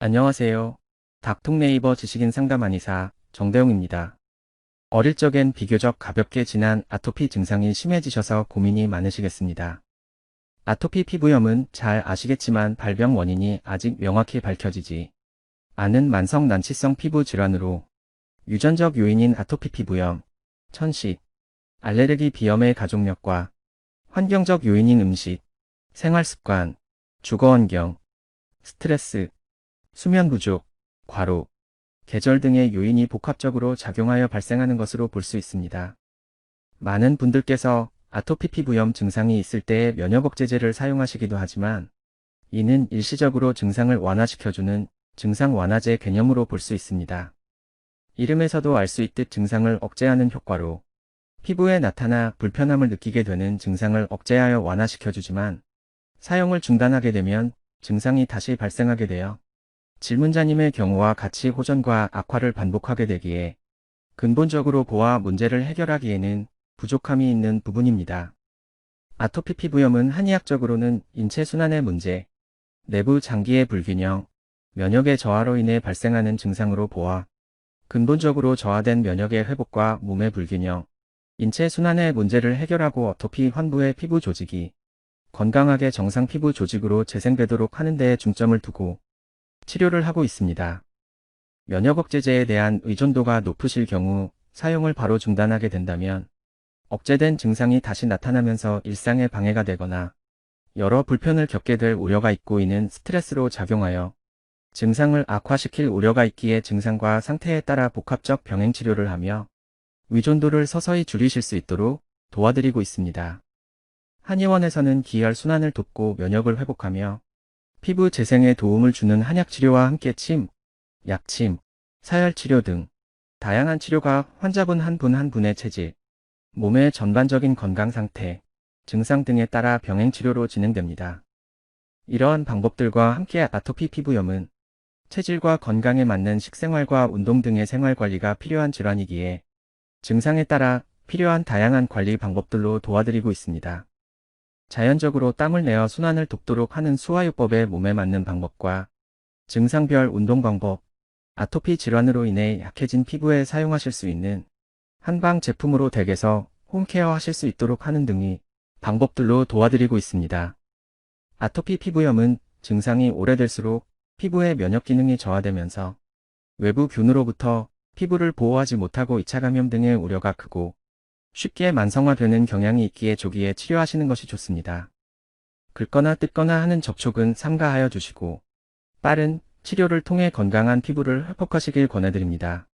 안녕하세요. 닥통 네이버 지식인 상담 한의사 정대웅입니다. 어릴 적엔 비교적 가볍게 지난 아토피 증상이 심해지셔서 고민이 많으시겠습니다. 아토피 피부염은 잘 아시겠지만 발병 원인이 아직 명확히 밝혀지지 않은 만성 난치성 피부 질환으로 유전적 요인인 아토피 피부염, 천식, 알레르기 비염의 가족력과 환경적 요인인 음식, 생활습관, 주거환경, 스트레스, 수면 부족, 과로, 계절 등의 요인이 복합적으로 작용하여 발생하는 것으로 볼 수 있습니다. 많은 분들께서 아토피 피부염 증상이 있을 때에 면역억제제를 사용하시기도 하지만 이는 일시적으로 증상을 완화시켜주는 증상 완화제 개념으로 볼 수 있습니다. 이름에서도 알 수 있듯 증상을 억제하는 효과로 피부에 나타나 불편함을 느끼게 되는 증상을 억제하여 완화시켜주지만 사용을 중단하게 되면 증상이 다시 발생하게 되어 질문자님의 경우와 같이 호전과 악화를 반복하게 되기에 근본적으로 보아 문제를 해결하기에는 부족함이 있는 부분입니다. 아토피 피부염은 한의학적으로는 인체 순환의 문제, 내부 장기의 불균형, 면역의 저하로 인해 발생하는 증상으로 보아 근본적으로 저하된 면역의 회복과 몸의 불균형, 인체 순환의 문제를 해결하고 어토피 환부의 피부 조직이 건강하게 정상 피부 조직으로 재생되도록 하는 데에 중점을 두고 치료를 하고 있습니다. 면역 억제제에 대한 의존도가 높으실 경우 사용을 바로 중단하게 된다면 억제된 증상이 다시 나타나면서 일상에 방해가 되거나 여러 불편을 겪게 될 우려가 있고 이는 스트레스로 작용하여 증상을 악화시킬 우려가 있기에 증상과 상태에 따라 복합적 병행 치료를 하며 의존도를 서서히 줄이실 수 있도록 도와드리고 있습니다. 한의원에서는 기혈 순환을 돕고 면역을 회복하며 피부 재생에 도움을 주는 한약 치료와 함께 침, 약침, 사열 치료 등 다양한 치료가 환자분 한분한 분의 체질, 몸의 전반적인 건강 상태, 증상 등에 따라 병행 치료로 진행됩니다. 이러한 방법들과 함께 아토피 피부염은 체질과 건강에 맞는 식생활과 운동 등의 생활 관리가 필요한 질환이기에 증상에 따라 필요한 다양한 관리 방법들로 도와드리고 있습니다. 자연적으로 땀을 내어 순환을 돕도록 하는 수화요법의 몸에 맞는 방법과 증상별 운동 방법, 아토피 질환으로 인해 약해진 피부에 사용하실 수 있는 한방 제품으로 댁에서 홈케어 하실 수 있도록 하는 등의 방법들로 도와드리고 있습니다. 아토피 피부염은 증상이 오래될수록 피부의 면역 기능이 저하되면서 외부 균으로부터 피부를 보호하지 못하고 2차 감염 등의 우려가 크고 쉽게 만성화되는 경향이 있기에 조기에 치료하시는 것이 좋습니다. 긁거나 뜯거나 하는 접촉은 삼가하여 주시고 빠른 치료를 통해 건강한 피부를 회복하시길 권해드립니다.